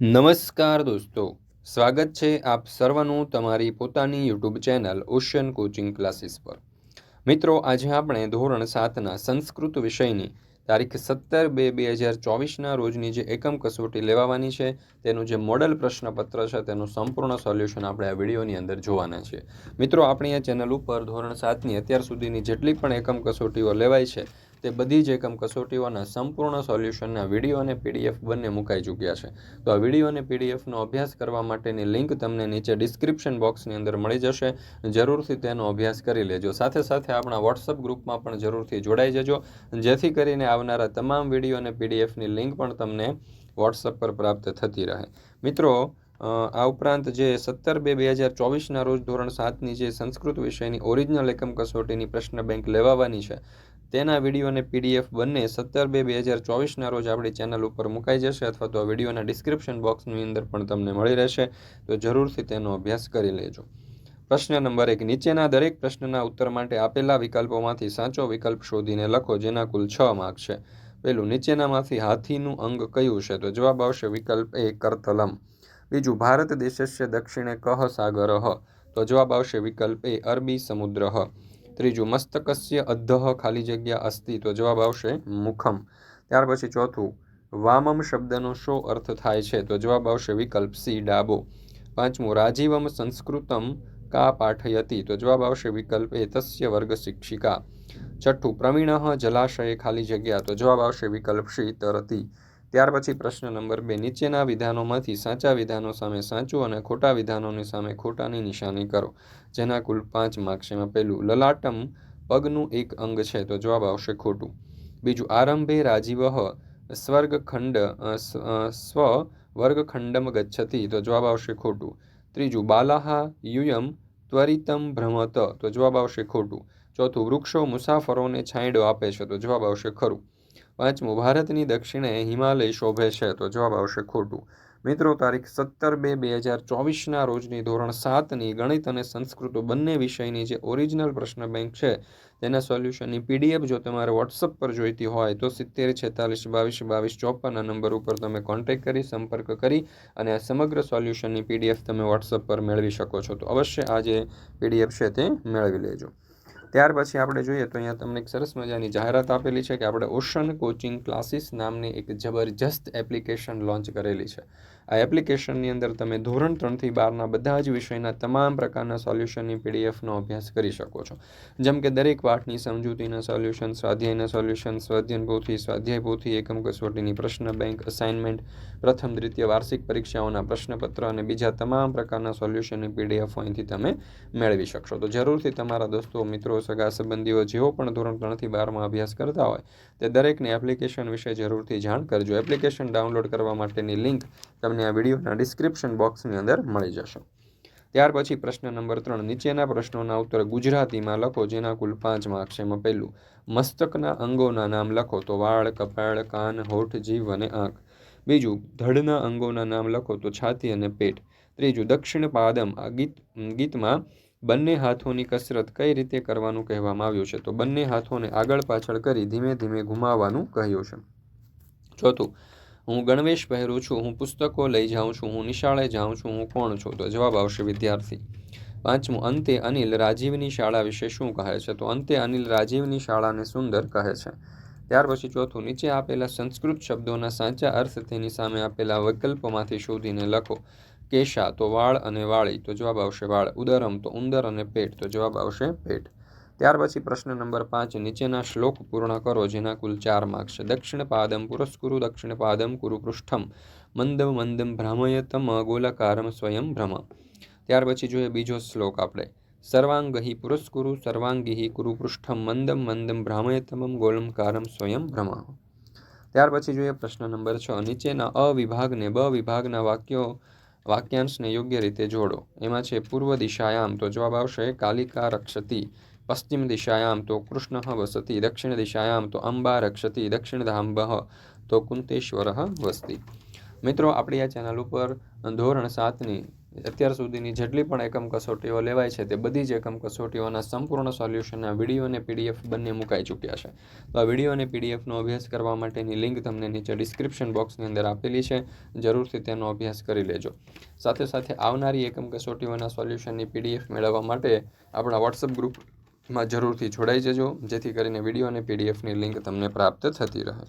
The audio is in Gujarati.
નમસ્કાર દોસ્તો, સ્વાગત છે આપ સર્વનું તમારી પોતાની YouTube channel ocean coaching classes પર. મિત્રો, આજે આપણે ધોરણ સાતના સંસ્કૃત વિષયની તારીખ સત્તર બે બે હજાર ચોવીસના રોજની જે એકમ કસોટી લેવાવાની છે, તેનું જે મોડલ પ્રશ્નપત્ર છે, તેનું સંપૂર્ણ સોલ્યુશન આપણે આ વિડીયોની અંદર જોવાના છીએ મિત્રો, આપણી આ ચેનલ ઉપર ધોરણ સાતની અત્યાર સુધીની જેટલી પણ એકમ કસોટીઓ લેવાય છે તે બધી જ એકમ કસોટીઓના સંપૂર્ણ સોલ્યુશનના વીડિયો અને પીડીએફ બંને મુકાઈ ચૂક્યા છે. તો આ વીડિયો અને પીડીએફનો અભ્યાસ કરવા માટેની લિંક તમને નીચે ડિસ્ક્રિપ્શન બોક્સની અંદર મળી જશે. જરૂરથી તેનો અભ્યાસ કરી લેજો. સાથે સાથે આપણા વોટ્સઅપ ગ્રુપમાં પણ જરૂરથી જોડાઈ જજો. જેથી કરીને આવનારા તમામ વીડિયો અને પીડીએફની લિંક પણ તમને વોટ્સઅપ પર પ્રાપ્ત થતી રહે. મિત્રો આ ઉપરાંત જે સત્તર બે બે હજાર ચોવીસના રોજ ધોરણ સાતની જે સંસ્કૃત વિષયની ઓરિજિનલ એકમ કસોટીની પ્રશ્ન બેંક લેવાવાની છે તેના વીડિયો અને પીડીએફ બંને સત્તર બે બે હજાર ચોવીસના રોજ આપણી ચેનલ ઉપર મુકાઈ જશે અથવા તો વિડીયોના ડિસ્ક્રિપ્શન બોક્સની અંદર પણ તમને મળી રહેશે. તો જરૂરથી તેનો અભ્યાસ કરી લેજો. પ્રશ્ન નંબર એક, નીચેના દરેક પ્રશ્નના ઉત્તર માટે આપેલા વિકલ્પોમાંથી સાચો વિકલ્પ શોધીને લખો, જેના કુલ છ માર્ક છે. પેલું નીચેનામાંથી હાથીનું અંગ કયું છે? તો જવાબ આવશે વિકલ્પ એ કરતલમ બીજું, ભારત દેશસ્ય દક્ષિણે કહ સાગર? તો જવાબ આવશે વિકલ્પ એ, અરબી સમુદ્ર. ત્રીજું, મસ્તકસ્ય અધઃ ખાલી જગ્યા અસ્તિ. તો જવાબ આવશે મુખમ. ત્યાર પછી ચોથું, વામમ શબ્દનો શો અર્થ થાય છે? તો જવાબ આવશે વિકલ્પ સી, ડાબો. પાંચમું, રાજીવમ સંસ્કૃતમ કા પાઠયતી? તો જવાબ આવશે વિકલ્પ એ, તસ્ય વર્ગ શિક્ષિકા. છઠ્ઠું, પ્રવીણ જલાશય ખાલી જગ્યા? તો જવાબ આવશે વિકલ્પ સી, તરતી. ત્યાર પછી પ્રશ્ન નંબર બે, નીચેના વિધાનોમાંથી સાચા વિધાનો સામે સાચું અને ખોટા વિધાનોની સામે ખોટાની નિશાની કરો, જેના કુલ પાંચ માર્ક્સ એમાં પહેલું, લલાટમ પગનું એક અંગ છે, તો જવાબ આવશે ખોટું. બીજું, આરંભે રાજીવહ સ્વર્ગખંડ સ્વ વર્ગખંડમ ગચ્છતી, તો જવાબ આવશે ખોટું. ત્રીજું, બાલાહા યુયમ ત્વરિતમ ભ્રમત, તો જવાબ આવશે ખોટું. ચોથું, વૃક્ષો મુસાફરોને છાંયડો આપે છે, તો જવાબ આવશે ખરું. પાંચમું, ભારતની દક્ષિણે હિમાલય શોભે છે. તો જવાબ આવશે ખોટું. મિત્રો, તારીખ સત્તર બે બે હજાર ચોવીસના રોજની ધોરણ સાતની ગણિત અને સંસ્કૃત બંને વિષયની જે ઓરિજિનલ પ્રશ્ન બેંક છે, તેના સોલ્યુશનની પીડીએફ જો તમારે વોટ્સઅપ પર જોઈતી હોય, તો સિત્તેર છેતાલીસ બાવીસ બાવીસ ચોપનના નંબર ઉપર તમે કોન્ટેક્ટ કરી, સંપર્ક કરી અને આ સમગ્ર સોલ્યુશનની પીડીએફ તમે વોટ્સઅપ પર મેળવી શકો છો. તો અવશ્ય આ જે પીડીએફ છે તે મેળવી લેજો. ત્યાર પછી આપણે જોઈએ તો અહીંયા તમને એક સરસ મજાની જાહેરાત આપેલી છે કે આપણે ઓશન કોચિંગ ક્લાસીસ નામની એક જબરજસ્ત એપ્લિકેશન લોન્ચ કરેલી છે. આ એપ્લિકેશનની અંદર તમે ધોરણ ત્રણથી બારના બધા જ વિષયના તમામ પ્રકારના સોલ્યુશનની પીડીએફનો અભ્યાસ કરી શકો છો. જેમ કે દરેક પાઠની સમજૂતીના સોલ્યુશન સ્વાધ્યાયના સોલ્યુશન સ્વાધ્યન પોથી, સ્વાધ્યાય પોથી, એકમ કસોટીની પ્રશ્ન બેંક અસાઇનમેન્ટ પ્રથમ દ્વિતીય વાર્ષિક પરીક્ષાઓના પ્રશ્નપત્ર અને બીજા તમામ પ્રકારના સોલ્યુશનની પીડીએફ અહીંથી તમે મેળવી શકશો. તો જરૂરથી તમારા દોસ્તો, મિત્રો, સગા સંબંધીઓ જેઓ પણ ધોરણ ત્રણથી બારમાં અભ્યાસ કરતા હોય, તે દરેકને એપ્લિકેશન વિશે જરૂરથી જાણ કરજો. એપ્લિકેશન ડાઉનલોડ કરવા માટેની લિંક તમને આ વિડીયોના ડિસ્ક્રિપ્શન બોક્સની અંદર મળી જશે. ત્યાર પછી પ્રશ્ન નંબર ત્રણ, નીચેના પ્રશ્નોના ઉત્તર ગુજરાતીમાં લખો, જેના કુલ પાંચ માર્ક્સ છે. એમાં પહેલું, મસ્તકના અંગોના નામ લખો તો વાળ, કપાળ, કાન, હોઠ જીવ અને આંખ. બીજું, ધડના અંગોના નામ લખો તો છાતી અને પેટ. ત્રીજું, દક્ષિણ પાદમ, આ ગીત, ગીતમાં બંને હાથોની કસરત કઈ રીતે કરવાનું કહેવામાં આવ્યું છે? તો બંને હાથોને આગળ પાછળ કરી ધીમે ધીમે ઘુમાવવાનું કહ્યું છે. ચોથું હું ગણવેશ પહેરું છું, હું પુસ્તકો લઈ જાઉં છું, હું નિશાળે જાઉં છું, હું કોણ છું? તો જવાબ આવશે વિદ્યાર્થી. પાંચમું, અંતે અનિલ રાજીવની શાળા વિશે શું કહે છે? તો અંતે અનિલ રાજીવની શાળાને સુંદર કહે છે. ત્યાર પછી ચોથું, નીચે આપેલા સંસ્કૃત શબ્દોના સાચા અર્થ તેની સામે આપેલા વિકલ્પોમાંથી શોધીને લખો. કેશા, તો વાળ અને વાળી, તો જવાબ આવશે વાળ. ઉદરમ, તો ઉંદર અને પેટ, તો જવાબ આવશે પેટ. ત્યાર પછી પ્રશ્ન નંબર પાંચ, નીચેના શ્લોક પૂર્ણ કરો, જેના કુલ ચાર માર્ક્સ છે. દક્ષિણ પાદમ પુરસ્કુરુ, દક્ષિણ પાદમ કુરુ મંદમ મંદમ ભ્રામયતમ ગોલકારમ સ્વયં ભ્રમ. ત્યાર પછી જોઈએ બીજો શ્લોક આપણે. સર્વાંગહી પુરસ્કુરુ, સર્વાંગીહી કુરુ પૃષ્ઠમ મંદમ મંદમ ભ્રામયતમમ ગોલમકારમ સ્વયં ભ્રમ. ત્યાર પછી જોઈએ પ્રશ્ન નંબર છ. નીચેના અ વિભાગને બ વિભાગના વાક્યો, વાક્યાંશને યોગ્ય રીતે જોડો. એમાં છે પૂર્વ દિશાયામ. તો જવાબ આવશે કાલિકા રક્ષતી. પશ્ચિમ દિશાયામ તો કૃષ્ણ વસતી દક્ષિણ દિશાયામ તો અંબા રક્ષતી દક્ષિણ ધાંબ તો કુંતેશ્વર વસતી મિત્રો આપણી આ ચેનલ ઉપર ધોરણ સાતની અત્યાર સુધીની જેટલી પણ એકમ કસોટીઓ લેવાય છે તે બધી જ એકમ કસોટીઓના સંપૂર્ણ સોલ્યુશનના વીડિયો અને પીડીએફ બંને મુકાઈ ચૂક્યા છે. તો આ વીડિયો અને પીડીએફનો અભ્યાસ કરવા માટેની લિંક તમને નીચે ડિસ્ક્રિપ્શન બોક્સની અંદર આપેલી છે. જરૂરથી તેનો અભ્યાસ કરી લેજો. સાથે સાથે આવનારી એકમ કસોટીઓના સોલ્યુશનની પીડીએફ મેળવવા માટે આપણા વોટ્સઅપ ગ્રુપમાં જરૂરથી જોડાઈ જજો જેથી કરીને વીડિયો અને પીડીએફની લિંક તમને પ્રાપ્ત થતી રહે.